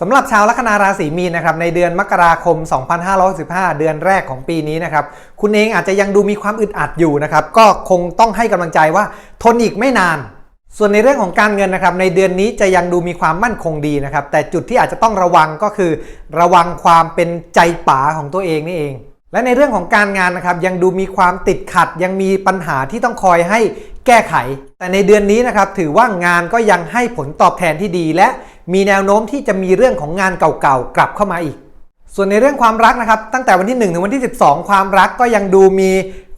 สำหรับชาวลัคนาราศีมีนนะครับในเดือนมกราคม 2565 เดือนแรกของปีนี้นะครับคุณเองอาจจะยังดูมีความอึดอัดอยู่นะครับก็คงต้องให้กำลังใจว่าทนอีกไม่นาน ส่วนในเรื่องของการเงินนะครับในเดือนนี้จะยังดูมีความมั่นคงดีนะครับแต่จุดที่อาจจะต้องระวังก็คือ ระวังความเป็นใจป๋าของตัวเองนี่เองและในเรื่องของการงานนะครับยังดูมีความติดขัด ยังมีปัญหาที่ต้องคอยให้แก้ไข แต่ในเดือนนี้นะครับถือว่างานก็ยังให้ผลตอบแทนที่ดี และ มีแนวโน้มที่จะมีเรื่องของงานเก่าๆกลับเข้ามาอีก ส่วนในเรื่องความรักนะครับ ตั้งแต่วันที่ 1 ถึงวันที่ 12 ความรักก็ยังดูมี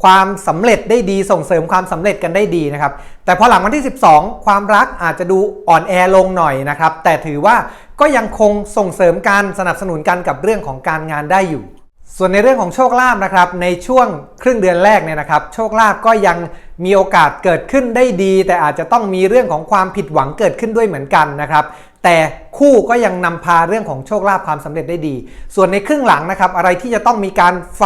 ความสำเร็จได้ดีส่งเสริมความสำเร็จกันได้ดีนะครับ แต่พอหลังวันที่ 12 ความรักอาจจะดูอ่อนแอลงหน่อยนะครับ แต่ถือว่าก็ยังคงส่งเสริมการสนับสนุนกันกับเรื่องของการงานได้อยู่ ส่วนในเรื่องของโชคลาภนะครับ ในช่วงครึ่งเดือนแรกเนี่ยนะครับ โชคลาภก็ยังมีโอกาสเกิดขึ้นได้ดี แต่อาจจะต้องมีเรื่องของความผิดหวังเกิดขึ้นด้วยเหมือนกันนะครับ แต่คู่ก็ยังนำพาเรื่องของโชคลาภความสำเร็จได้ดี ส่วนในครึ่งหลังนะครับอะไรที่จะต้องมีการไฟ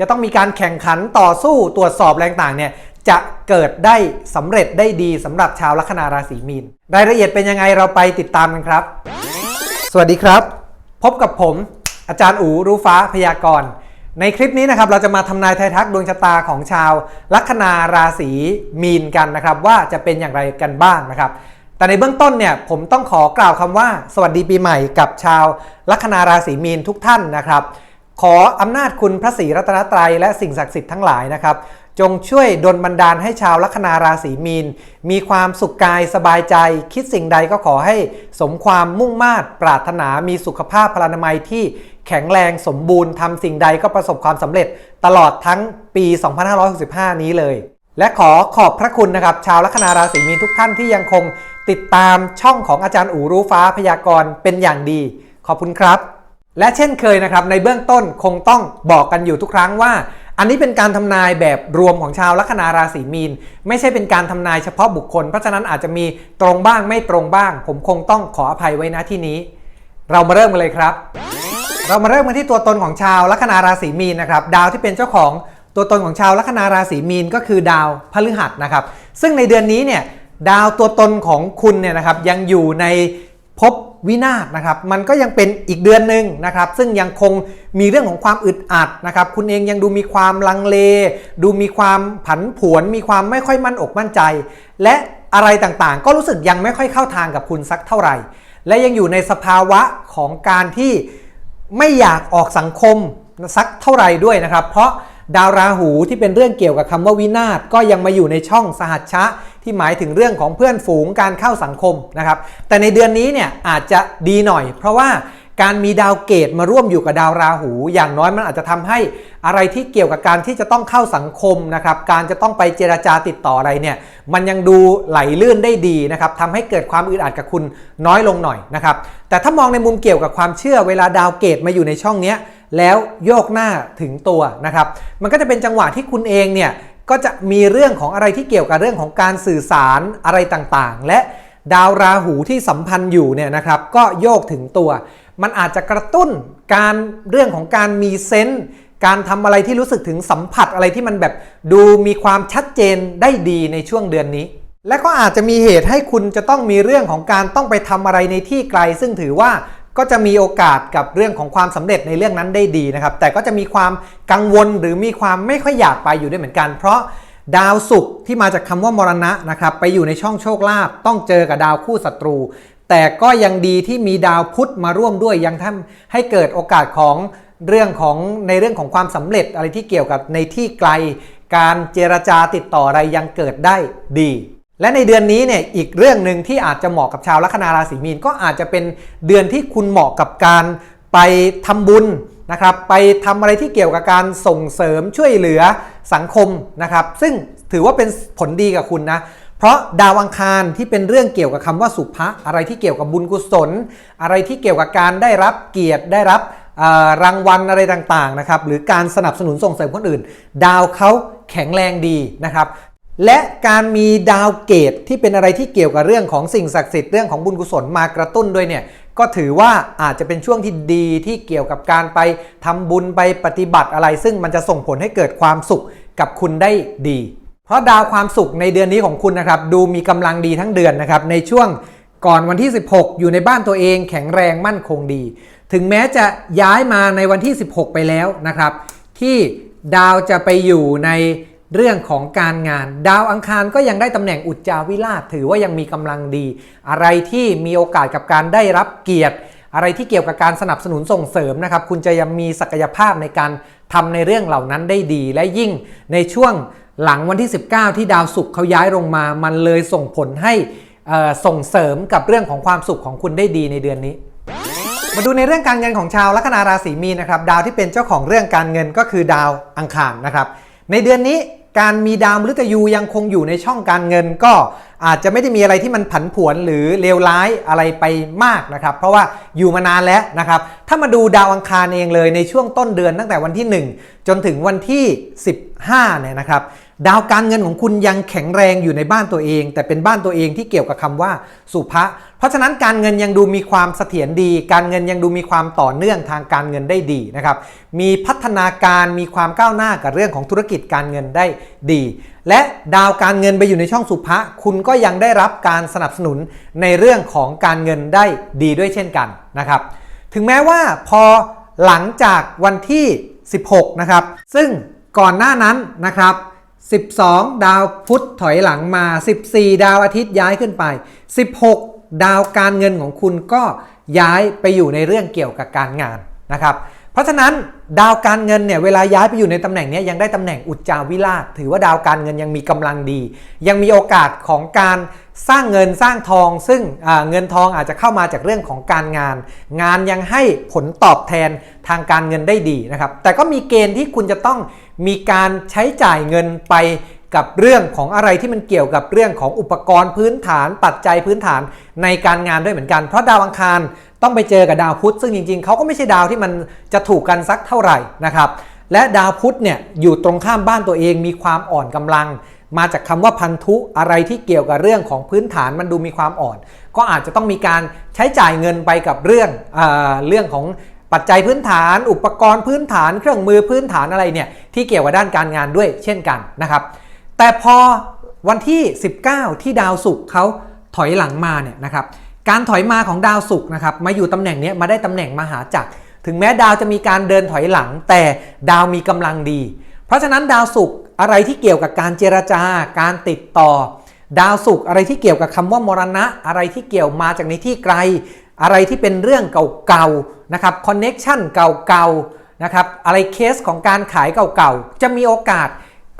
จะต้องมีการแข่งขันต่อสู้ตรวจสอบแรงต่างเนี่ยจะเกิดได้สำเร็จได้ดีสำหรับชาวลัคนาราศีมีน รายละเอียดเป็นยังไงเราไปติดตามกันครับ สวัสดีครับ พบกับผมอาจารย์อูรู้ฟ้าพยากรณ์ในคลิปนี้นะครับเราจะมาทำนายทายทักดวงชะตาของชาวลัคนาราศีมีนกันนะครับ ว่าจะเป็นอย่างไรกันบ้างนะครับ แต่ในเบื้องต้นเนี่ยผมต้องขอกล่าวคำว่า สวัสดีปีใหม่กับชาวลัคนาราศีมีนทุกท่านนะครับ ขออำนาจคุณพระศรีรัตนตรัยและสิ่งศักดิ์สิทธิ์ทั้งหลายนะครับจงช่วยดลบันดาลให้ชาวลัคนาราศีมีน มีความสุขกายสบายใจ คิดสิ่งใดก็ขอให้สมความมุ่งมา่ปรารถนามีสุขภาพพลานามัยที่แข็งแรงสมบูรณ์ทำสิ่งใดก็ประสบความสำเร็จตลอดทั้งปี 2565 นี้เลย และขอขอบพระคุณนะครับ ชาวลัคนาราศีมีนทุกท่านที่ยังคง ติดตามช่องของอาจารย์อูรู้ฟ้าพยากรณ์เป็นอย่างดี ขอบคุณครับ และเช่นเคยนะครับ ในเบื้องต้นคงต้องบอกกันอยู่ทุกครั้งว่า อันนี้เป็นการทำนายแบบรวมของชาวลัคนาราศีมีน ไม่ใช่เป็นการทำนายเฉพาะบุคคล เพราะฉะนั้นอาจจะมีตรงบ้างไม่ตรงบ้าง ผมคงต้องขออภัยไว้นะที่นี้ เรามาเริ่มกันเลยครับ เรามาเริ่มกันที่ตัวตนของชาวลัคนาราศีมีนนะครับดาวที่เป็นเจ้าของตัวตนของชาวลัคนาราศีมีนก็คือดาวพฤหัสนะครับ ซึ่งในเดือนนี้เนี่ย ดาวตัวตนของคุณเนี่ยนะครับยังอยู่ในภพวินาศนะครับ มันก็ยังเป็นอีกเดือนหนึ่งนะครับ ซึ่งยังคงมีเรื่องของความอึดอัดนะครับ คุณเองยังดูมีความลังเล ดูมีความผันผวน มีความไม่ค่อยมั่นอกมั่นใจ และอะไรต่างๆ ก็รู้สึกยังไม่ค่อยเข้าทางกับคุณสักเท่าไหร่ และยังอยู่ในสภาวะของการที่ไม่อยากออกสังคมสักเท่าไหร่ด้วยนะครับ เพราะ ดาวราหูที่เป็นเรื่องเกี่ยวกับคำว่าวินาศก็ยังมาอยู่ในช่องสหัชชะ ที่หมายถึงเรื่องของเพื่อนฝูงการเข้าสังคมนะครับ แต่ในเดือนนี้เนี่ยอาจจะดีหน่อย เพราะว่าการมีดาวเกตมาร่วมอยู่กับดาวราหู อย่างน้อยมันอาจจะทำให้อะไรที่เกี่ยวกับการที่จะต้องเข้าสังคมนะครับการจะต้องไปเจราจาติดต่ออะไรเนี่ยมันยังดูไหลลื่นได้ดีนะครับทำให้เกิดความอึดอัดกับคุณน้อยลงหน่อยนะครับแต่ถ้ามองในมุมเกี่ยวกับความเชื่อเวลาดาวเกตมาอยู่ในช่องเนี้ย แล้วโยกหน้าถึงตัวนะครับ มันก็จะเป็นจังหวะที่คุณเองเนี่ยก็จะมีเรื่องของอะไรที่เกี่ยวกับเรื่องของการสื่อสารอะไรต่างๆ และดาวราหูที่สัมพันธ์อยู่เนี่ยนะครับ ก็โยกถึงตัว มันอาจจะกระตุ้นการเรื่องของการมีเซนส์การทำอะไรที่รู้สึกถึงสัมผัสอะไรที่มันแบบดูมีความชัดเจนได้ดีในช่วงเดือนนี้ และก็อาจจะมีเหตุให้คุณจะต้องมีเรื่องของการต้องไปทำอะไรในที่ไกล ซึ่งถือว่า ก็จะมีโอกาสกับเรื่องของความสำเร็จในเรื่องนั้นได้ดีนะครับ แต่ก็จะมีความกังวลหรือมีความไม่ค่อยอยากไปอยู่ด้วยเหมือนกัน เพราะดาวศุกร์ที่มาจากคำว่ามรณะนะครับไปอยู่ในช่องโชคลาภต้องเจอกับดาวคู่ศัตรู แต่ก็ยังดีที่มีดาวพุธมาร่วมด้วยยังทำให้เกิดโอกาสของเรื่องของในเรื่องของความสำเร็จอะไรที่เกี่ยวกับในที่ไกล การเจรจาติดต่ออะไรยังเกิดได้ดี และในเดือนนี้เนี่ยอีกเรื่องหนึ่งที่อาจจะเหมาะกับชาวลัคนาราศีมีนก็อาจจะเป็นเดือนที่คุณเหมาะกับการไปทำบุญนะครับไปทำอะไรที่เกี่ยวกับการส่งเสริมช่วยเหลือสังคมนะครับซึ่งถือว่าเป็นผลดีกับคุณนะเพราะดาวอังคารที่เป็นเรื่องเกี่ยวกับคำว่าสุภะอะไรที่เกี่ยวกับบุญกุศล อะไรที่เกี่ยวกับการได้รับเกียรติได้รับรางวัลอะไรต่างๆนะครับหรือการสนับสนุนส่งเสริมคนอื่น ดาวเขาแข็งแรงดีนะครับ และการมีดาวเกตที่เป็นอะไรที่เกี่ยวกับเรื่องของสิ่งศักดิ์สิทธิ์เรื่องของบุญกุศลมากระตุ้นด้วยเนี่ยก็ถือว่าอาจจะเป็นช่วงที่ดีที่เกี่ยวกับการไปทำบุญไปปฏิบัติอะไร ซึ่งมันจะส่งผลให้เกิดความสุขกับคุณได้ดี เพราะดาวความสุขในเดือนนี้ของคุณนะครับ ดูมีกำลังดีทั้งเดือนนะครับในช่วงก่อนวันที่ 16 อยู่ในบ้านตัวเองแข็งแรงมั่นคงดี ถึงแม้จะย้ายมาในวันที่ 16 ไปแล้วนะครับ ที่ดาวจะไปอยู่ใน เรื่องของการงาน ดาวอังคารก็ยังได้ตำแหน่งอุจจาวิราชถือว่ายังมีกำลังดี อะไรที่มีโอกาสกับการได้รับเกียรติ อะไรที่เกี่ยวกับการสนับสนุนส่งเสริมนะครับ คุณจะยังมีศักยภาพในการทำในเรื่องเหล่านั้นได้ดี และยิ่งในช่วงหลังวันที่ 19 ที่ดาวศุกร์เขาย้ายลงมา มันเลยส่งผลให้ส่งเสริมกับเรื่องของความสุขของคุณได้ดีในเดือนนี้มาดูในเรื่องการเงินของชาวลัคนาราศีมีนนะครับ ดาวที่เป็นเจ้าของเรื่องการเงินก็คือดาวอังคารนะครับ ในเดือนนี้ การมีดาวมฤตยูยังคงอยู่ในช่องการเงิน ก็อาจจะไม่ได้มีอะไรที่มันผันผวนหรือเลวร้ายอะไรไปมากนะครับ เพราะว่าอยู่มานานแล้วนะครับ ถ้ามาดูดาวอังคารเองเลยในช่วงต้นเดือนตั้งแต่วันที่ 1 จนถึงวันที่ 15เนี่ยนะครับ ดาวการเงินของคุณยังแข็งแรงอยู่ในบ้านตัวเอง แต่เป็นบ้านตัวเองที่เกี่ยวกับคำว่าสุภะเพราะฉะนั้นการเงินยังดูมีความเสถียรดี การเงินยังดูมีความต่อเนื่องทางการเงินได้ดีนะครับมีพัฒนาการมีความก้าวหน้ากับเรื่องของธุรกิจการเงินได้ดี และดาวการเงินไปอยู่ในช่องสุภะคุณก็ยังได้รับการสนับสนุนในเรื่องของการเงินได้ดีด้วยเช่นกันนะครับถึงแม้ว่าพอหลังจากวันที่ 16 นะครับ ซึ่งก่อนหน้านั้นนะครับ 12 ดาวพุธถอยหลังมา 14 ดาวอาทิตย์ย้ายขึ้นไป 16 ดาวการเงินของคุณก็ย้ายไปอยู่ในเรื่องเกี่ยวกับการงานนะครับ เพราะฉะนั้นดาวการเงินเนี่ยเวลาย้ายไปอยู่ในตำแหน่งนี้ยังได้ตำแหน่งอุจจาวิราชถือว่าดาวการเงินยังมีกำลังดี ยังมีโอกาสของการสร้างเงินสร้างทอง ซึ่งเงินทองอาจจะเข้ามาจากเรื่องของการงาน งานยังให้ผลตอบแทนทางการเงินได้ดีนะครับแต่ก็มีเกณฑ์ที่คุณจะต้องมีการใช้จ่ายเงินไปกับเรื่องของอะไรที่มันเกี่ยวกับเรื่องของอุปกรณ์พื้นฐานปัจจัยพื้นฐานในการงานด้วยเหมือนกัน เพราะดาวอังคาร ต้องไปเจอกับดาวพุธซึ่งจริงๆ เขาก็ไม่ใช่ดาวที่มันจะถูกกันสักเท่าไหร่นะครับ และดาวพุธเนี่ยอยู่ตรงข้ามบ้านตัวเองมีความอ่อนกำลัง มาจากคำว่าพันธุอะไรที่เกี่ยวกับเรื่องของพื้นฐานมันดูมีความอ่อน ก็อาจจะต้องมีการใช้จ่ายเงินไปกับเรื่องเออเรื่องของปัจจัยพื้นฐาน อุปกรณ์พื้นฐาน เครื่องมือพื้นฐานอะไรเนี่ยที่เกี่ยวกับด้านการงานด้วยเช่นกันนะครับ แต่พอวันที่ 19 ที่ดาวศุกร์เขาถอยหลังมาเนี่ยนะครับ การถอยมาของดาวศุกร์นะครับมาอยู่ตำแหน่งนี้มาได้ตำแหน่งมหาจักร ถึงแม้ดาวจะมีการเดินถอยหลัง แต่ดาวมีกำลังดี เพราะฉะนั้นดาวศุกร์อะไรที่เกี่ยวกับการเจรจาการติดต่อ ดาวศุกร์อะไรที่เกี่ยวกับคำว่ามรณะ อะไรที่เกี่ยวมาจากในที่ไกล อะไรที่เป็นเรื่องเก่าๆนะครับคอนเน็ชันเก่าๆนะครับอะไรเคสของการขายเก่าๆจะมีโอกาส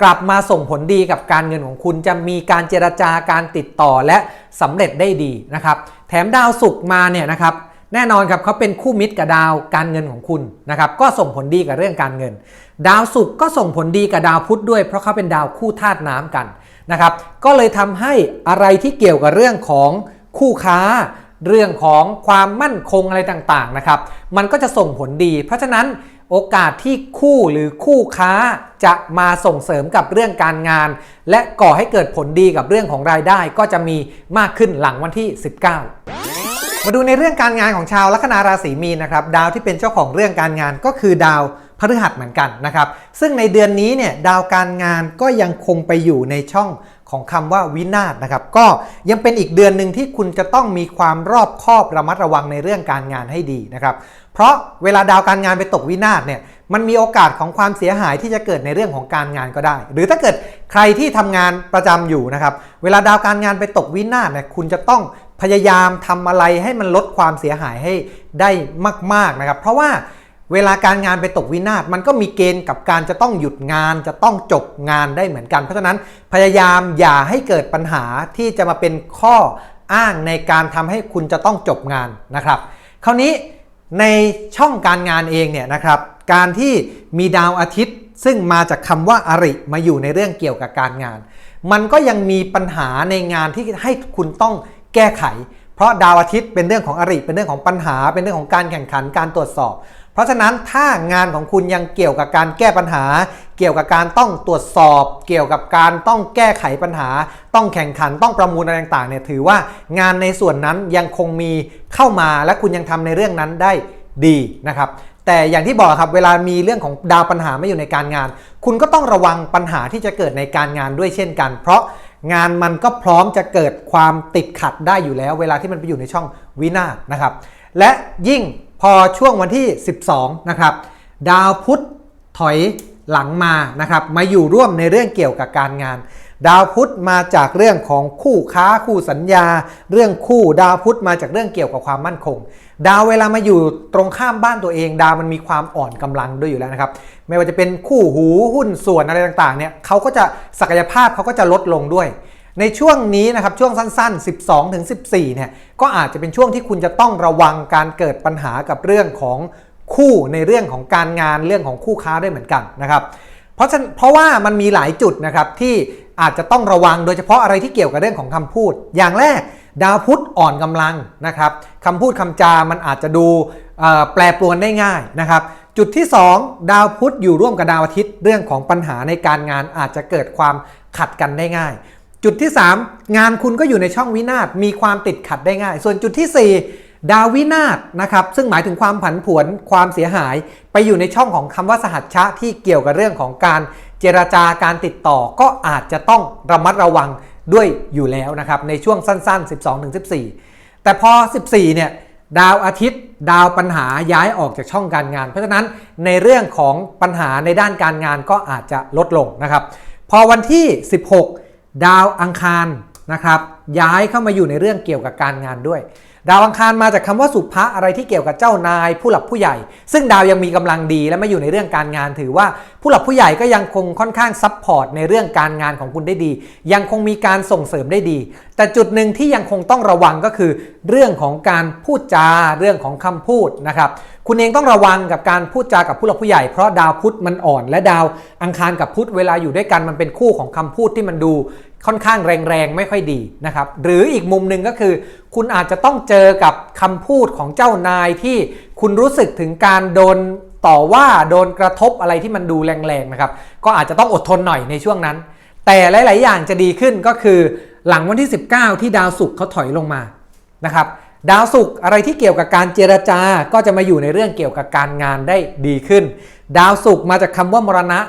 กลับมาส่งผลดีกับการเงินของคุณจะมีการเจรจาการติดต่อและสำเร็จได้ดีนะครับ แถมดาวศุกร์มาเนี่ยนะครับแน่นอนครับเขาเป็นคู่มิตรกับดาวการเงินของคุณนะครับก็ส่งผลดีกับเรื่องการเงิน ดาวศุกร์ก็ส่งผลดีกับดาวพุธด้วย เพราะเขาเป็นดาวคู่ธาตุน้ำกันนะครับ ก็เลยทำให้อะไรที่เกี่ยวกับเรื่องของคู่ค้า เรื่องของความมั่นคงอะไรต่างๆนะครับ มันก็จะส่งผลดี เพราะฉะนั้น โอกาสที่คู่หรือคู่ค้าจะมาส่งเสริมกับเรื่องการงาน และก่อให้เกิดผลดีกับเรื่องของรายได้ก็จะมีมากขึ้นหลังวันที่ 19มาดูในเรื่องการงานของชาวลัคนาราศีมีนนะครับดาวที่เป็นเจ้าของเรื่องการงานก็คือดาวพฤหัสเหมือนกันนะครับ ซึ่งในเดือนนี้เนี่ยดาวการงานก็ยังคงไปอยู่ในช่องของคำว่าวินาศนะครับ ก็ยังเป็นอีกเดือนหนึ่งที่คุณจะต้องมีความรอบคอบระมัดระวังในเรื่องการงานให้ดีนะครับ เพราะเวลาดาวการงานไปตกวินาศเนี่ยมันมีโอกาสของความเสียหายที่จะเกิดในเรื่องของการงานก็ได้ หรือถ้าเกิดใครที่ทำงานประจำอยู่นะครับ เวลาดาวการงานไปตกวินาศเนี่ยคุณจะต้องพยายามทำอะไรให้มันลดความเสียหายให้ได้มาก ๆนะครับ เพราะว่าเวลาการงานไปตกวินาศมันก็มีเกณฑ์กับการจะต้องหยุดงาน จะต้องจบงานได้เหมือนกัน เพราะฉะนั้นพยายามอย่าให้เกิดปัญหาที่จะมาเป็นข้ออ้างในการทำให้คุณจะต้องจบงานนะครับ คราวนี้ ในช่องการงานเองเนี่ยนะครับ การที่มีดาวอาทิตย์ ซึ่งมาจากคำว่าอริมาอยู่ในเรื่องเกี่ยวกับการงาน มันก็ยังมีปัญหาในงานที่ให้คุณต้องแก้ไข เพราะดาวอาทิตย์เป็นเรื่องของอริเป็นเรื่องของปัญหา เป็นเรื่องของการแข่งขันการตรวจสอบ เพราะฉะนั้นถ้างานของคุณยังเกี่ยวกับการแก้ปัญหา เกี่ยวกับการต้องตรวจสอบ เกี่ยวกับการต้องแก้ไขปัญหา ต้องแข่งขันต้องประมูลอะไรต่างๆเนี่ยถือว่างานในส่วนนั้นยังคงมีเข้ามาและคุณยังทำในเรื่องนั้นได้ดีนะครับแต่อย่างที่บอกครับเวลามีเรื่องของดาวปัญหาไม่อยู่ในการงาน คุณก็ต้องระวังปัญหาที่จะเกิดในการงานด้วยเช่นกัน เพราะงานมันก็พร้อมจะเกิดความติดขัดได้อยู่แล้ว เวลาที่มันไปอยู่ในช่องวินาศนะครับและยิ่ง พอช่วงวันที่ 12 นะครับ ดาวพุธถอยหลังมานะครับ มาอยู่ร่วมในเรื่องเกี่ยวกับการงาน ดาวพุธมาจากเรื่องของคู่ค้าคู่สัญญา เรื่องคู่ดาวพุธมาจากเรื่องเกี่ยวกับความมั่นคง ดาวเวลามาอยู่ตรงข้ามบ้านตัวเอง ดาวมันมีความอ่อนกำลังด้วยอยู่แล้วนะครับ ไม่ว่าจะเป็นคู่หูหุ้นส่วนอะไรต่างๆเนี่ยเขาก็จะศักยภาพเขาก็จะลดลงด้วย ในช่วงนี้นะครับช่วงสั้นๆ 12ถึง14เนี่ยก็อาจจะเป็นช่วงที่คุณจะต้องระวังการเกิดปัญหากับเรื่องของคู่ในเรื่องของการงานเรื่องของคู่ค้าด้วยเหมือนกันนะครับเพราะฉะเพราะว่ามันมีหลายจุดนะครับที่อาจจะต้องระวังโดยเฉพาะอะไรที่เกี่ยวกับเรื่องของคำพูด อย่างแรกดาวพุธอ่อนกำลังนะครับคำพูดคำจามันอาจจะดูแปรปรวนได้ง่ายนะครับ จุดที่ 2 ดาวพุธอยู่ร่วมกับดาวอาทิตย์ เรื่องของปัญหาในการงานอาจจะเกิดความขัดกันได้ง่าย จุดที่ 3 งานคุณก็อยู่ในช่องวินาศมีความติดขัดได้ง่าย ส่วนจุดที่ 4 ดาววินาศนะครับซึ่งหมายถึงความผันผวนความเสียหาย ไปอยู่ในช่องของคำว่าสหัชชะที่เกี่ยวกับเรื่องของการเจรจาการติดต่อก็อาจจะต้องระมัดระวังด้วยอยู่แล้วนะครับในช่วงสั้น ๆ 12-14 แต่พอ 14 เนี่ยดาวอาทิตย์ ดาวปัญหาย้ายออกจากช่องการงาน เพราะฉะนั้นในเรื่องของปัญหาในด้านการงานก็อาจจะลดลงนะครับ พอวันที่ 16 ดาวอังคารนะครับย้ายเข้ามาอยู่ในเรื่องเกี่ยวกับการงานด้วย ดาวอังคารมาจากคำว่าสุภะอะไรที่เกี่ยวกับเจ้านาย ผู้หลักผู้ใหญ่ ซึ่งดาวยังมีกำลังดีและไม่อยู่ในเรื่องการงาน ถือว่าผู้หลักผู้ใหญ่ก็ยังคงค่อนข้างซับพอร์ตในเรื่องการงานของคุณได้ดี ยังคงมีการส่งเสริมได้ดี แต่จุดหนึ่งที่ยังคงต้องระวังก็คือ เรื่องของการพูดจาเรื่องของคำพูดนะครับคุณเองต้องระวังกับการพูดจากับผู้หลักผู้ใหญ่เพราะดาวพุธมันอ่อน และดาวอังคารกับพุธเวลาอยู่ด้วยกันมันเป็นคู่ของคำพูดที่มันดู ค่อนข้างแรงๆ ไม่ค่อยดีนะครับ หรืออีกมุมหนึ่งก็คือ คุณอาจจะต้องเจอกับคำพูดของเจ้านายที่คุณรู้สึกถึงการโดนต่อว่าโดนกระทบอะไรที่มันดูแรงๆนะครับ ก็อาจจะต้องอดทนหน่อยในช่วงนั้น แต่หลาย ๆ อย่างจะดีขึ้นก็คือหลังวันที่ 19 ที่ดาวศุกร์เขาถอยลงมานะครับดาวศุกร์อะไรที่เกี่ยวกับการเจรจาก็จะมาอยู่ในเรื่องเกี่ยวกับการงานได้ดีขึ้น ดาวศุกร์มาจากคำว่ามรณะ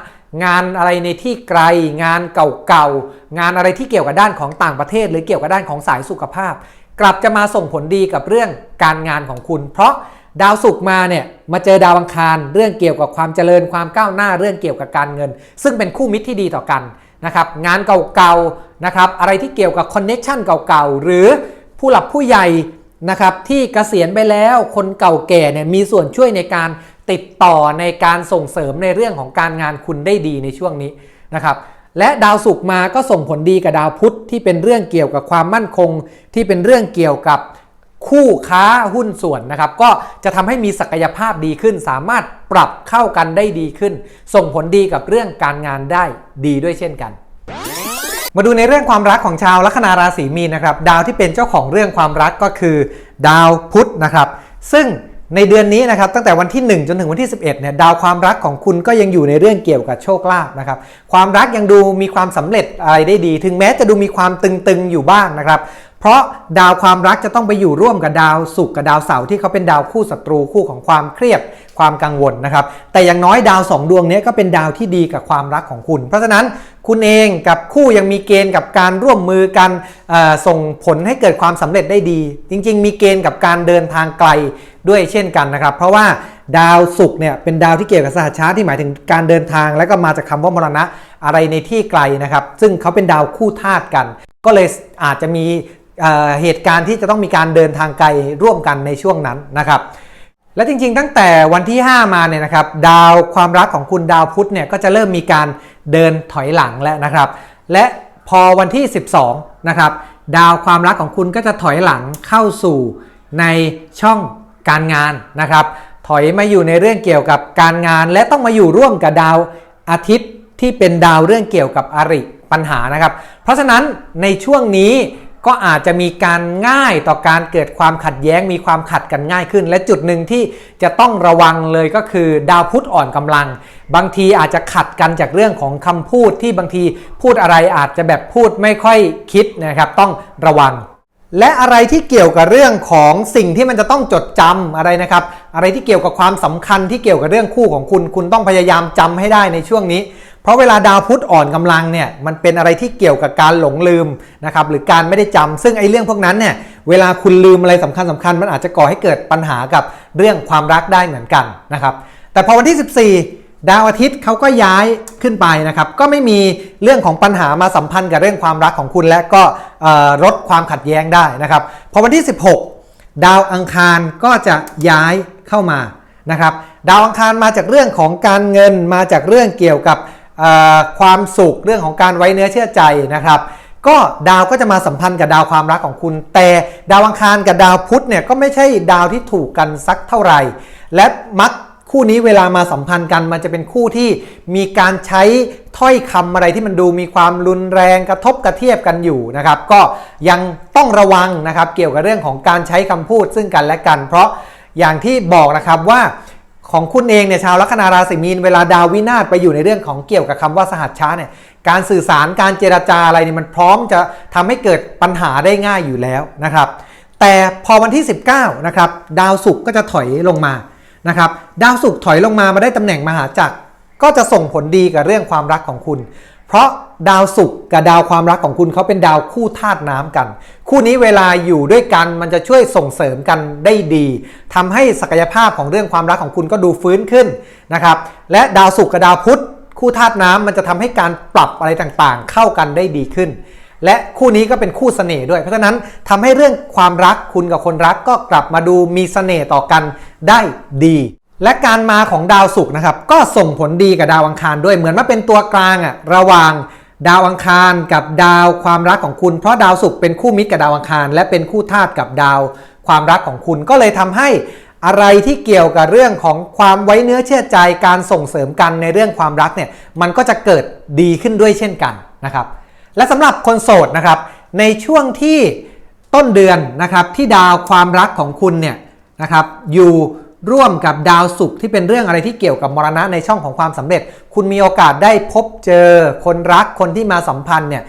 งานอะไรในที่ไกล งานเก่าๆ งานอะไรที่เกี่ยวกับด้านของต่างประเทศ หรือเกี่ยวกับด้านของสายสุขภาพ กลับจะมาส่งผลดีกับเรื่องการงานของคุณ เพราะดาวศุกร์มาเนี่ยมาเจอดาวอังคาร เรื่องเกี่ยวกับความเจริญความก้าวหน้าเรื่องเกี่ยวกับการเงิน ซึ่งเป็นคู่มิตรที่ดีต่อกันนะครับงานเก่าๆนะครับอะไรที่เกี่ยวกับคอนเน็ชันเก่าๆหรือผู้หลักผู้ใหญ่นะครับที่เกษียณไปแล้วคนเก่าแก่เนี่ยมีส่วนช่วยในการ ติดต่อในการส่งเสริมในเรื่องของการงานคุณได้ดีในช่วงนี้นะครับและดาวศุกร์มาก็ส่งผลดีกับดาวพุธที่เป็นเรื่องเกี่ยวกับความมั่นคง ที่เป็นเรื่องเกี่ยวกับคู่ค้าหุ้นส่วนนะครับ ก็จะทำให้มีศักยภาพดีขึ้น สามารถปรับเข้ากันได้ดีขึ้น ส่งผลดีกับเรื่องการงานได้ดีด้วยเช่นกัน มาดูในเรื่องความรักของชาวลัคนาราศีมีนนะครับ ดาวที่เป็นเจ้าของเรื่องความรักก็คือ ดาวพุธนะครับ ซึ่ง ในเดือนนี้นะครับตั้งแต่วันที่ 1 จนถึงวันที่ 11เนี่ยดาวความรักของคุณก็ยังอยู่ในเรื่องเกี่ยวกับโชคลาภนะครับความรักยังดูมีความสำเร็จอะไรได้ดี ถึงแม้จะดูมีความตึงๆอยู่บ้างนะครับ เพราะดาวความรักจะต้องไปอยู่ร่วมกับดาวศุกร์กับดาวเสาร์ที่เขาเป็นดาวคู่ศัตรูคู่ของความเครียดความกังวลนะครับ แต่อย่างน้อยดาวสองดวงนี้ก็เป็นดาวที่ดีกับความรักของคุณ เพราะฉะนั้นคุณเองกับคู่ยังมีเกณฑ์กับการร่วมมือกันส่งผลให้เกิดความสำเร็จได้ดี จริง ๆ มีเกณฑ์กับการเดินทางไกลด้วยเช่นกันนะครับ เพราะว่าดาวศุกร์เนี่ยเป็นดาวที่เกี่ยวกับสหัชชาที่หมายถึงการเดินทาง และก็มาจากคำว่ามรณะอะไรในที่ไกลนะครับ ซึ่งเขาเป็นดาวคู่ธาตุกัน ก็เลยอาจจะมี เหตุการณ์ที่จะต้องมีการเดินทางไกลร่วมกันในช่วงนั้นนะครับ และจริงๆ ตั้งแต่วันที่ 5 มาเนี่ยนะครับดาวความรักของคุณดาวพุธเนี่ยก็จะเริ่มมีการเดินถอยหลังแล้วนะครับ และพอวันที่ 12 นะครับ ดาวความรักของคุณก็จะถอยหลังเข้าสู่ในช่องการงานนะครับ ถอยมาอยู่ในเรื่องเกี่ยวกับการงาน และต้องมาอยู่ร่วมกับดาวอาทิตย์ที่เป็นดาวเรื่องเกี่ยวกับอริปัญหานะครับ เพราะฉะนั้นในช่วงนี้ ก็อาจจะมีการง่ายต่อการเกิดความขัดแย้งมีความขัดกันง่ายขึ้น และจุดหนึ่งที่จะต้องระวังเลยก็คือ ดาวพุธอ่อนกำลัง บางทีอาจจะขัดกันจากเรื่องของคำพูดที่บางทีพูดอะไรอาจจะแบบพูดไม่ค่อยคิดนะครับ ต้องระวัง และอะไรที่เกี่ยวกับเรื่องของสิ่งที่มันจะต้องจดจำอะไรนะครับ อะไรที่เกี่ยวกับความสำคัญที่เกี่ยวกับเรื่องคู่ของคุณ คุณต้องพยายามจำให้ได้ในช่วงนี้ เพราะเวลาดาวพุธอ่อนกำลังเนี่ยมันเป็นอะไรที่เกี่ยวกับการหลงลืมนะครับหรือการไม่ได้จำซึ่งไอ้เรื่องพวกนั้นเนี่ยเวลาคุณลืมอะไรสำคัญสำคัญมันอาจจะก่อให้เกิดปัญหากับเรื่องความรักได้เหมือนกันนะครับแต่พอวันที่ 14ดาวอาทิตย์เขาก็ย้ายขึ้นไปนะครับ ก็ไม่มีเรื่องของปัญหามาสัมพันธ์กับเรื่องความรักของคุณและก็ลดความขัดแย้งได้นะครับ พอวันที่ 16 ดาวอังคารก็จะย้ายเข้ามานะครับ ดาวอังคารมาจากเรื่องของการเงินมาจากเรื่องเกี่ยวกับ ความสุขเรื่องของการไว้เนื้อเชื่อใจนะครับ ก็ดาวก็จะมาสัมพันธ์กับดาวความรักของคุณ แต่ดาวอังคารกับดาวพุธเนี่ยก็ไม่ใช่ดาวที่ถูกกันสักเท่าไหร่ และมักคู่นี้เวลามาสัมพันธ์กันมันจะเป็นคู่ที่มีการใช้ถ้อยคำอะไรที่มันดูมีความรุนแรงกระทบกระเทียบกันอยู่นะครับ ก็ยังต้องระวังนะครับเกี่ยวกับเรื่องของการใช้คำพูดซึ่งกันและกัน เพราะอย่างที่บอกนะครับว่า ของคุณเองเนี่ยชาวลัคนาราศีมีนเวลาดาววินาศไปอยู่ในเรื่องของเกี่ยวกับคำว่าสหัสช้าเนี่ยการสื่อสารการเจรจาอะไรเนี่ยมันพร้อมจะทำให้เกิดปัญหาได้ง่ายอยู่แล้วนะครับ แต่พอวันที่ 19นะครับดาวศุกร์ก็จะถอยลงมานะครับ ดาวศุกร์ถอยลงมามาได้ตำแหน่งมหาจักรก็จะส่งผลดีกับเรื่องความรักของคุณ เพราะดาวศุกร์กับดาวความรักของคุณเขาเป็นดาวคู่ธาตุน้ำกัน คู่นี้เวลาอยู่ด้วยกันมันจะช่วยส่งเสริมกันได้ดีทำให้ศักยภาพของเรื่องความรักของคุณก็ดูฟื้นขึ้นนะครับและดาวศุกร์กับดาวพุธคู่ธาตุน้ำมันจะทำให้การปรับอะไรต่างๆ เข้ากันได้ดีขึ้น และคู่นี้ก็เป็นคู่เสน่ห์ด้วย เพราะฉะนั้นทำให้เรื่องความรักคุณกับคนรักก็กลับมาดูมีเสน่ห์ต่อกันได้ดี และการมาของดาวศุกร์นะครับก็ส่งผลดีกับดาวอังคารด้วยเหมือนว่าเป็นตัวกลางอะระหว่างดาวอังคารกับดาวความรักของคุณ เพราะดาวศุกร์เป็นคู่มิตรกับดาวอังคาร และเป็นคู่ธาตุกับดาวความรักของคุณ ก็เลยทำให้อะไรที่เกี่ยวกับเรื่องของความไว้เนื้อเชื่อใจการส่งเสริมกันในเรื่องความรักเนี่ยมันก็จะเกิดดีขึ้นด้วยเช่นกันนะครับและสำหรับคนโสดนะครับในช่วงที่ต้นเดือนนะครับที่ดาวความรักของคุณเนี่ยนะครับอยู่ ร่วมกับดาวศุกร์ที่เป็นเรื่องอะไรที่เกี่ยวกับมรณะในช่องของความสำเร็จ คุณมีโอกาสได้พบเจอคนรักคนที่มาสัมพันธ์เนี่ย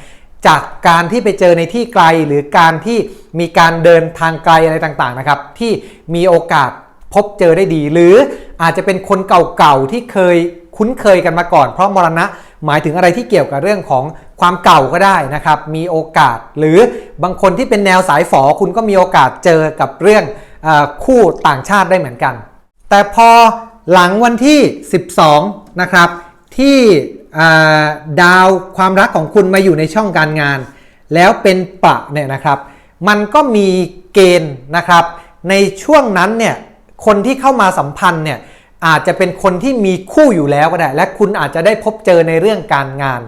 จากการที่ไปเจอในที่ไกลหรือการที่มีการเดินทางไกลอะไรต่างๆนะครับ ที่มีโอกาสพบเจอได้ดี หรืออาจจะเป็นคนเก่าๆที่เคยคุ้นเคยกันมาก่อน เพราะมรณะหมายถึงอะไรที่เกี่ยวกับเรื่องของความเก่าก็ได้นะครับ มีโอกาส หรือบางคนที่เป็นแนวสายฝอคุณก็มีโอกาสเจอกับเรื่อง คู่ต่างชาติได้เหมือนกัน แต่พอหลังวันที่ 12 นะครับ ที่ดาวความรักของคุณมาอยู่ในช่องการงาน แล้วเป็นปะเนี่ยนะครับ มันก็มีเกณฑ์นะครับ ในช่วงนั้นเนี่ยคนที่เข้ามาสัมพันธ์เนี่ยอาจจะเป็นคนที่มีคู่อยู่แล้วก็ได้ และคุณอาจจะได้พบเจอในเรื่องการงาน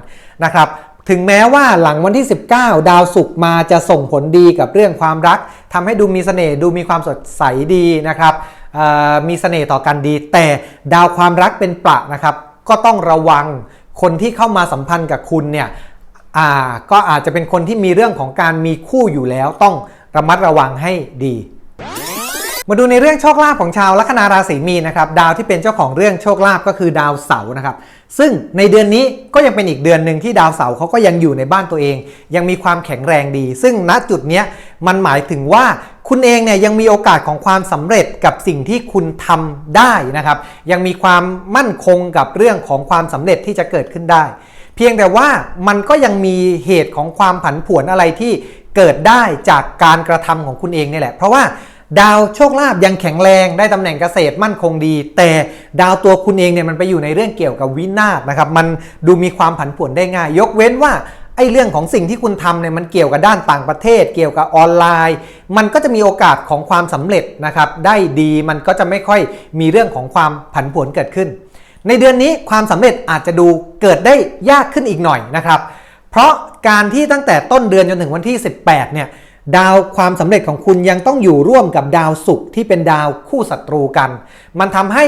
นะครับ ถึงแม้ว่าหลังวันที่ 19 ดาวศุกร์มาจะส่งผลดีกับเรื่องความรักทำให้ดูมีเสน่ห์ดูมีความสดใสดีนะครับมีเสน่ห์ต่อกันดี แต่ดาวความรักเป็นประนะครับ ก็ต้องระวังคนที่เข้ามาสัมพันธ์กับคุณเนี่ยก็อาจจะเป็นคนที่มีเรื่องของการมีคู่อยู่แล้วต้องระมัดระวังให้ดี มาดูในเรื่องโชคลาภของชาวลัคนาราศีมีนนะครับดาวที่เป็นเจ้าของเรื่องโชคลาภก็คือดาวเสาร์นะครับซึ่งในเดือนนี้ก็ยังเป็นอีกเดือนหนึ่งที่ดาวเสาร์เขาก็ยังอยู่ในบ้านตัวเอง ยังมีความแข็งแรงดี ซึ่งณจุดนี้มันหมายถึงว่าคุณเองเนี่ยยังมีโอกาสของความสำเร็จกับสิ่งที่คุณทำได้นะครับยังมีความมั่นคงกับเรื่องของความสำเร็จที่จะเกิดขึ้นได้ เพียงแต่ว่ามันก็ยังมีเหตุของความผันผวนอะไรที่เกิดได้จากการกระทำของคุณเองนี่แหละ เพราะว่า ดาวโชคลาภยังแข็งแรงได้ตำแหน่งเกษตรมั่นคงดี แต่ดาวตัวคุณเองเนี่ยมันไปอยู่ในเรื่องเกี่ยวกับวินาศนะครับมันดูมีความผันผวนได้ง่าย ยกเว้นว่าไอ้เรื่องของสิ่งที่คุณทำเนี่ยมันเกี่ยวกับด้านต่างประเทศ เกี่ยวกับออนไลน์ มันก็จะมีโอกาสของความสำเร็จนะครับได้ดีมันก็จะไม่ค่อยมีเรื่องของความผันผวนเกิดขึ้น ในเดือนนี้ความสำเร็จอาจจะดูเกิดได้ยากขึ้นอีกหน่อยนะครับ เพราะการที่ตั้งแต่ต้นเดือนจนถึงวันที่ 18เนี่ย ดาวความสำเร็จของคุณยังต้องอยู่ร่วมกับดาวศุกร์ที่เป็นดาวคู่ศัตรูกัน มันทำให้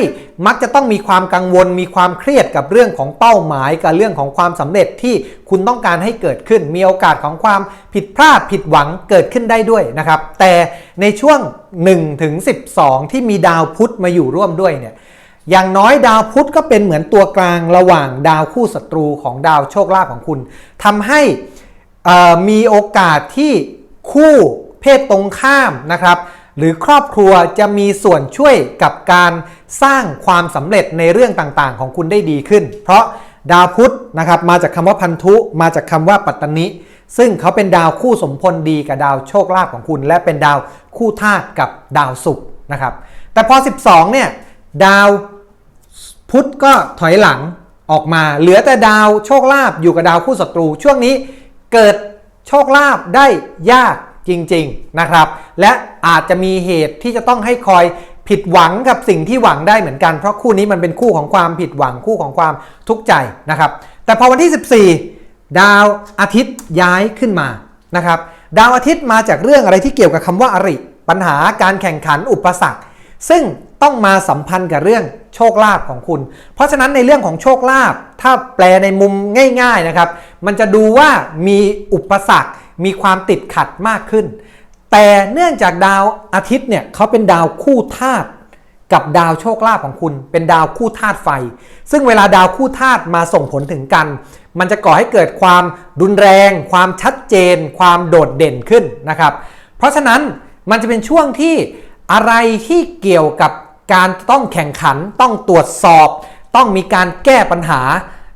มักจะต้องมีความกังวล มีความเครียดกับเรื่องของเป้าหมาย กับเรื่องของความสำเร็จที่คุณต้องการให้เกิดขึ้น มีโอกาสของความผิดพลาดผิดหวังเกิดขึ้นได้ด้วยนะครับ แต่ในช่วง1ถึง12 ที่มีดาวพุธมาอยู่ร่วมด้วยเนี่ยอย่างน้อยดาวพุธก็เป็นเหมือนตัวกลางระหว่างดาวคู่ศัตรูของดาวโชคลาภของคุณทำให้มีโอกาสที่ คู่เพศตรงข้ามนะครับ หรือครอบครัวจะมีส่วนช่วยกับการสร้างความสำเร็จในเรื่องต่างๆ ของคุณได้ดีขึ้น เพราะดาวพุธนะครับมาจากคำว่าพันธุมาจากคำว่าปัตตนิซึ่งเขาเป็นดาวคู่สมพลดีกับดาวโชคลาภของคุณ และเป็นดาวคู่ธาตุกับดาวศุกร์นะครับ แต่พอ 12 เนี่ย ดาวพุธก็ถอยหลังออกมา เหลือแต่ดาวโชคลาภอยู่กับดาวคู่ศัตรู ช่วงนี้เกิด โชคลาภได้ยากจริงๆนะครับ และอาจจะมีเหตุที่จะต้องให้คอยผิดหวังกับสิ่งที่หวังได้เหมือนกัน เพราะคู่นี้มันเป็นคู่ของความผิดหวังคู่ของความทุกข์ใจนะครับ แต่พอวันที่ 14 ดาวอาทิตย์ย้ายขึ้นมานะครับ ดาวอาทิตย์มาจากเรื่องอะไรที่เกี่ยวกับคำว่าอริ ปัญหาการแข่งขันอุปสรรค ซึ่ง ต้องมาสัมพันธ์กับเรื่องโชคลาภของคุณ เพราะฉะนั้นในเรื่องของโชคลาภถ้าแปลในมุมง่าย ๆนะครับ มันจะดูว่ามีอุปสรรค มีความติดขัดมากขึ้น แต่เนื่องจากดาวอาทิตย์เนี่ยเขาเป็นดาวคู่ธาตุกับดาวโชคลาภของคุณ เป็นดาวคู่ธาตุไฟ ซึ่งเวลาดาวคู่ธาตุมาส่งผลถึงกัน มันจะก่อให้เกิดความรุนแรง ความชัดเจน ความโดดเด่นขึ้นนะครับ เพราะฉะนั้นมันจะเป็นช่วงที่อะไรที่เกี่ยวกับ การต้องแข่งขันต้องตรวจสอบ ต้องมีการแก้ปัญหา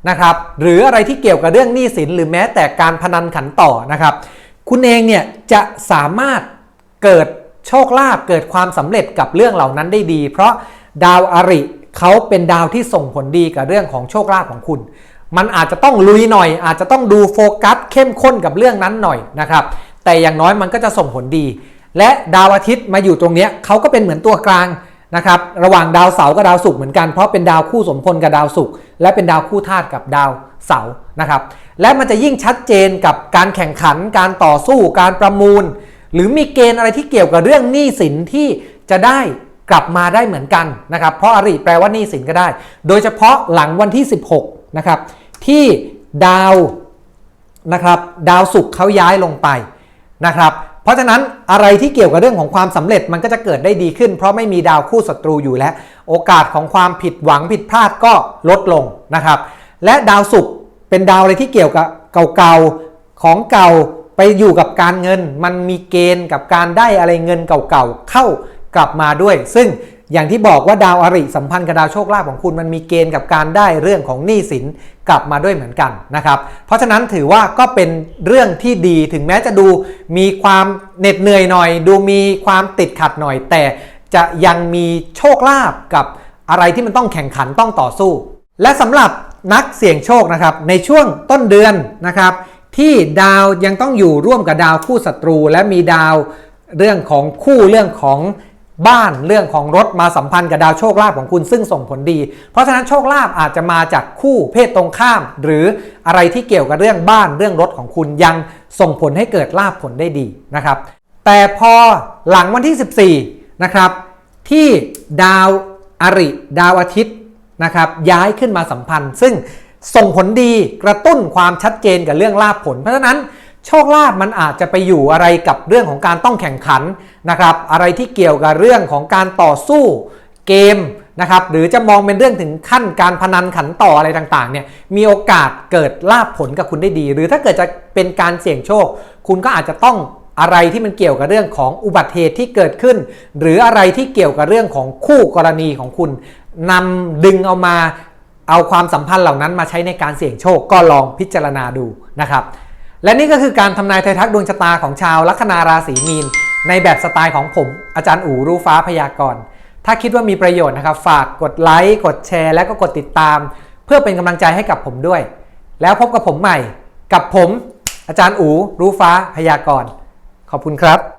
นะครับหรืออะไรที่เกี่ยวกับเรื่องหนี้สินหรือแม้แต่การพนันขันต่อนะครับ คุณเองเนี่ยจะสามารถเกิดโชคลาภเกิดความสำเร็จกับเรื่องเหล่านั้นได้ดี เพราะดาวอริเขาเป็นดาวที่ส่งผลดีกับเรื่องของโชคลาภของคุณ มันอาจจะต้องลุยหน่อย อาจจะต้องดูโฟกัสเข้มข้นกับเรื่องนั้นหน่อยนะครับ แต่อย่างน้อยมันก็จะส่งผลดี และดาวอาทิตย์มาอยู่ตรงนี้เขาก็เป็นเหมือนตัวกลาง นะครับระหว่างดาวเสาร์กับดาวศุกร์เหมือนกันเพราะเป็นดาวคู่สมพลกับดาวศุกร์และเป็นดาวคู่ธาตุกับดาวเสาร์นะครับและมันจะยิ่งชัดเจนกับการแข่งขัน การต่อสู้การประมูล หรือมีเกณฑ์อะไรที่เกี่ยวกับเรื่องหนี้สินที่จะได้กลับมาได้เหมือนกันนะครับเพราะอริแปลว่าหนี้สินก็ได้ โดยเฉพาะหลังวันที่ 16นะครับที่ดาวนะครับดาวศุกร์เขาย้ายลงไปนะครับ เพราะฉะนั้นอะไรที่เกี่ยวกับเรื่องของความสำเร็จมันก็จะเกิดได้ดีขึ้น เพราะไม่มีดาวคู่ศัตรูอยู่แล้วโอกาสของความผิดหวังผิดพลาดก็ลดลงนะครับ และดาวศุกร์เป็นดาวอะไรที่เกี่ยวกับเก่าๆของเก่าไปอยู่กับการเงิน มันมีเกณฑ์กับการได้อะไรเงินเก่าๆเข้ากลับมาด้วย ซึ่ง อย่างที่บอกว่าดาวอริสัมพันธ์กับดาวโชคลาภของคุณมันมีเกณฑ์กับการได้เรื่องของหนี้สินกลับมาด้วยเหมือนกันนะครับ เพราะฉะนั้นถือว่าก็เป็นเรื่องที่ดีถึงแม้จะดูมีความเหน็ดเหนื่อยหน่อย ดูมีความติดขัดหน่อย แต่จะยังมีโชคลาภกับอะไรที่มันต้องแข่งขันต้องต่อสู้ และสำหรับนักเสี่ยงโชคนะครับในช่วงต้นเดือนนะครับ ที่ดาวยังต้องอยู่ร่วมกับดาวคู่ศัตรู และมีดาวเรื่องของคู่เรื่องของ บ้านเรื่องของรถมาสัมพันธ์กับดาวโชคลาภของคุณซึ่งส่งผลดี เพราะฉะนั้นโชคลาภอาจจะมาจากคู่เพศตรงข้าม หรืออะไรที่เกี่ยวกับเรื่องบ้านเรื่องรถของคุณยังส่งผลให้เกิดลาภผลได้ดีนะครับ แต่พอหลังวันที่ 14นะครับที่ดาวอริ ดาวอาทิตย์นะครับย้ายขึ้นมาสัมพันธ์ ซึ่งส่งผลดีกระตุ้นความชัดเจนกับเรื่องลาภผล เพราะฉะนั้น โชคลาภมันอาจจะไปอยู่อะไรกับเรื่องของการต้องแข่งขันนะครับ อะไรที่เกี่ยวกับเรื่องของการต่อสู้เกมนะครับ หรือจะมองเป็นเรื่องถึงขั้นการพนันขันต่ออะไรต่างๆ เนี่ย มีโอกาสเกิดลาภผลกับคุณได้ดี หรือถ้าเกิดจะเป็นการเสี่ยงโชค คุณก็อาจจะต้องอะไรที่มันเกี่ยวกับเรื่องของอุบัติเหตุที่เกิดขึ้น หรืออะไรที่เกี่ยวกับเรื่องของคู่กรณีของคุณนำดึงเอามาเอาความสัมพันธ์เหล่านั้นมาใช้ในการเสี่ยงโชคก็ลองพิจารณาดูนะครับ และนี่ก็คือการทำนายไทยทักดวงชะตาของชาวลัคนาราศีมีน ในแบบสไตล์ของผมอาจารย์อู๋รู้ฟ้าพยากรณ์ ถ้าคิดว่ามีประโยชน์นะครับ ฝากกดไลค์กดแชร์ และก็กดติดตาม เพื่อเป็นกำลังใจให้กับผมด้วย แล้วพบกับผมใหม่ กับผม อาจารย์อู๋รู้ฟ้าพยากรณ์ ขอบคุณครับ